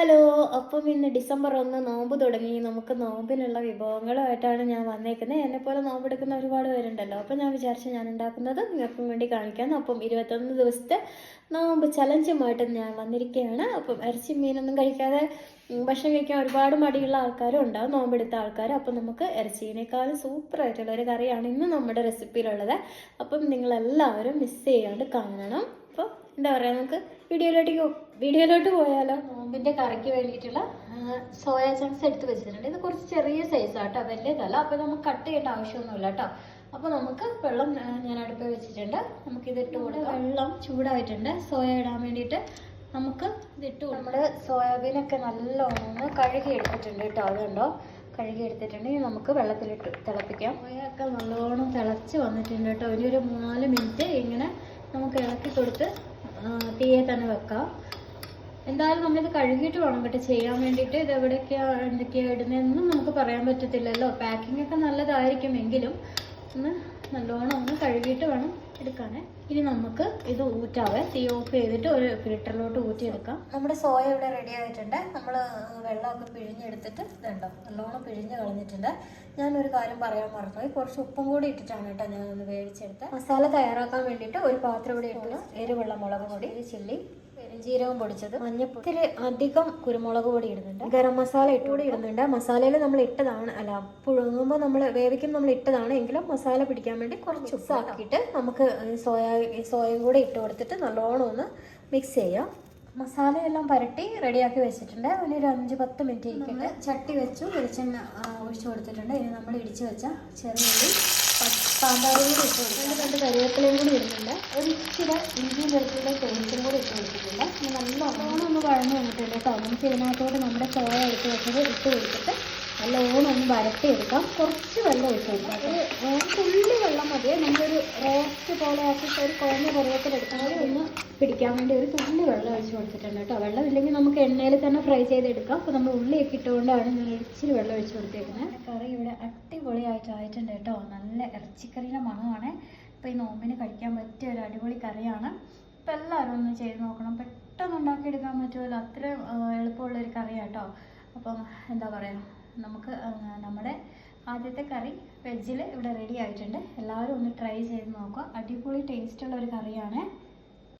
Hello അപ്പം ഇന്ന് December ഒന്ന് നോമ്പ് തുടങ്ങി. നമുക്ക് നോമ്പിനുള്ള വിഭവങ്ങളുമായിട്ടാണ് ഞാൻ വന്നേക്കുന്നത്. എന്നെപ്പോലെ നോമ്പെടുക്കുന്ന ഒരുപാട് പേരുണ്ടല്ലോ. അപ്പം ഞാൻ വിചാരിച്ച ഞാൻ ഉണ്ടാക്കുന്നത് നിങ്ങൾക്കും വേണ്ടി കാണിക്കാം അപ്പം ഇരുപത്തൊന്ന് ദിവസത്തെ നോമ്പ് ചലഞ്ചുമായിട്ട് ഞാൻ വന്നിരിക്കുകയാണ്. അപ്പം ഇറച്ചി മീനൊന്നും കഴിക്കാതെ ഭക്ഷണം കഴിക്കാൻ ഒരുപാട് മടിയുള്ള ആൾക്കാരും ഉണ്ടാവും. നോമ്പെടുത്ത ആൾക്കാർ അപ്പം നമുക്ക് ഇറച്ചീനേക്കാളും സൂപ്പറായിട്ടുള്ള ഒരു കറിയാണ് ഇന്ന് നമ്മുടെ റെസിപ്പിയിലുള്ളത്. അപ്പം നിങ്ങളെല്ലാവരും മിസ് ചെയ്യാണ്ട് കാണണം. അപ്പോൾ എന്താ പറയുക നമുക്ക് വീഡിയോയിലോട്ടേക്ക് വീഡിയോയിലോട്ട് പോയാലോ? നോമ്പിന്റെ കറിക്ക് വേണ്ടിയിട്ടുള്ള സോയ ചങ്ക്സ് എടുത്ത് വെച്ചിട്ടുണ്ട്. ഇത് കുറച്ച് ചെറിയ സൈസാണ് കേട്ടോ വലിയതല്ല. അപ്പോൾ നമുക്ക് കട്ട് ചെയ്യേണ്ട ആവശ്യമൊന്നുമില്ല കേട്ടോ അപ്പോൾ നമുക്ക് വെള്ളം ഞാൻ അടുപ്പ് വെച്ചിട്ടുണ്ട്. നമുക്കിത് ഇട്ട് കൊടുക്കാം. വെള്ളം ചൂടായിട്ടുണ്ട്. സോയ ഇടാൻ വേണ്ടിയിട്ട് നമുക്ക് ഇതിട്ട് നമ്മുടെ സോയാബീനൊക്കെ നല്ലോണം കഴുകി എടുത്തിട്ടുണ്ട് കേട്ടോ അതുണ്ടോ? കഴുകി എടുത്തിട്ടുണ്ട് ഇനി നമുക്ക് വെള്ളത്തിലിട്ട് തിളപ്പിക്കാം. സോയൊക്കെ നല്ലോണം തിളച്ച് വന്നിട്ടുണ്ട് കേട്ടോ ഇനി ഒരു മൂന്നാൽ മിനിറ്റ് ഇങ്ങനെ നമുക്ക് ഇളക്കി കൊടുത്ത് തീയെ തന്നെ വെക്കാം. എന്തായാലും നമ്മളിത് കഴുകിയിട്ട് വേണം കേട്ടോ. ചെയ്യാൻ വേണ്ടിയിട്ട് ഇത് എവിടെയൊക്കെയാണ് എന്തൊക്കെയാണ് ഇടുന്നതെന്നും നമുക്ക് പറയാൻ പറ്റത്തില്ലല്ലോ. പാക്കിംഗ് ഒക്കെ നല്ലതായിരിക്കും എങ്കിലും ഒന്ന് നല്ലോണം ഒന്ന് കഴുകിയിട്ട് വേണം എടുക്കാനേ. ഇനി നമുക്ക് ഇത് ഊറ്റാവേ. തീ ഓഫ് ചെയ്തിട്ട് ഒരു ഫിൽറ്ററിലോട്ട് ഊറ്റിയെടുക്കാം. നമ്മുടെ സോയ ഇവിടെ റെഡി ആയിട്ടുണ്ട്. നമ്മൾ വെള്ളമൊക്കെ പിഴിഞ്ഞെടുത്തിട്ട് ഇതുണ്ടോ? നല്ലോണം പിഴിഞ്ഞ് കളഞ്ഞിട്ടുണ്ട്. ഞാനൊരു കാര്യം പറയാൻ മറന്നുപോയി. കുറച്ച് ഉപ്പും കൂടി ഇട്ടിട്ടാണ് കേട്ടോ ഞാൻ ഒന്ന് വേവിച്ചെടുത്ത്. മസാല തയ്യാറാക്കാൻ വേണ്ടിയിട്ട് ഒരു പാത്രം ഇവിടെ ഇട്ടു. എരിവെള്ള മുളക് പൊടി. ചില്ലി ജീരകം പൊടിച്ചത്. മഞ്ഞപ്പൊടി അധികം കുരുമുളക് പൊടി ഇടുന്നുണ്ട്. ഗരം മസാല ഇട്ടുകൂടി ഇടുന്നുണ്ട്. മസാലയിൽ നമ്മൾ ഇട്ടതാണ് അല്ല പുഴുങ്ങുമ്പോൾ നമ്മൾ വേവിക്കും നമ്മൾ ഇട്ടതാണ് എങ്കിലും മസാല പിടിക്കാൻ വേണ്ടി കുറച്ച് ഉപ്പാക്കിയിട്ട് നമുക്ക് സോയാ സോയയും കൂടി ഇട്ട് കൊടുത്തിട്ട് നല്ലോണം ഒന്ന് മിക്സ് ചെയ്യാം. മസാലയെല്ലാം പുരട്ടി റെഡിയാക്കി വെച്ചിട്ടുണ്ട്. ഒരു അഞ്ച് പത്ത് മിനിറ്റ് ഇരിക്കട്ടെ. ചട്ടി വെച്ചു വെളിച്ചെണ്ണ ഒഴിച്ചു കൊടുത്തിട്ടുണ്ട്. ഇനി നമ്മൾ ഇടിച്ചു വെച്ച ചെറിയുള്ളി സാമ്പാറും കൂടി ഇട്ട് കൊടുത്തിട്ടുണ്ട് രണ്ട് കറിവേപ്പിലയും കൂടി ഇടുന്നുണ്ട്. ഒരു ഇച്ചിരി ഇഞ്ചി വെളുത്തുള്ള പേസ്റ്റും കൂടി ഇട്ട് കൊടുത്തിട്ടുണ്ട്. ഇനി നല്ലോണം ഒന്ന് വഴന്നു വന്നിട്ടുണ്ട് കേട്ടോ. നമുക്ക് ഇതിനകത്തോട് നമ്മുടെ ചോയ എടുത്ത് വെച്ചത് ഇട്ട് കൊടുത്തിട്ട് നല്ലോണം ഒന്ന് വരട്ടിയെടുക്കാം. കുറച്ച് വെള്ളം ഒഴിച്ച് കൊടുക്കാം. ഒരു ഒരു വെള്ളം നമ്മളൊരു റോസ്റ്റ് പോലെ ആക്കിയിട്ട് ഒരു കുറഞ്ഞ പരുവത്തിലെടുക്കാൻ ഒന്ന് പിടിക്കാൻ വേണ്ടി ഒരു തുള്ളി വെള്ളം ഒഴിച്ച് കൊടുത്തിട്ടുണ്ട് കേട്ടോ. വെള്ളം ഇല്ലെങ്കിൽ നമുക്ക് എണ്ണയിൽ തന്നെ ഫ്രൈ ചെയ്തെടുക്കാം. അപ്പോൾ നമ്മൾ ഉള്ളിയൊക്കെ ഇട്ടുകൊണ്ടാണ് ഞാൻ ഇച്ചിരി വെള്ളം ഒഴിച്ച് കൊടുത്തേക്കുന്നത് കറി ഇവിടെ അടിപൊളിയായിട്ട് ആയിട്ടുണ്ട് കേട്ടോ. നല്ല ഇറച്ചിക്കറിയുടെ മണമാണ്. അപ്പോൾ ഈ നോമ്പിന് കഴിക്കാൻ പറ്റിയ ഒരു അടിപൊളി കറിയാണ്. അപ്പോൾ എല്ലാവരും ഒന്ന് ചെയ്ത് നോക്കണം. പെട്ടെന്ന് ഉണ്ടാക്കിയെടുക്കാൻ പറ്റുമല്ലോ. അത്രയും എളുപ്പമുള്ളൊരു കറിയാട്ടോ അപ്പം എന്താ പറയുക നമുക്ക് നമ്മുടെ ആദ്യത്തെ കറി വെജിൽ ഇവിടെ റെഡി ആയിട്ടുണ്ട്. എല്ലാവരും ഒന്ന് ട്രൈ ചെയ്ത് നോക്കുക. അടിപൊളി ടേസ്റ്റുള്ള ഒരു കറിയാണ്.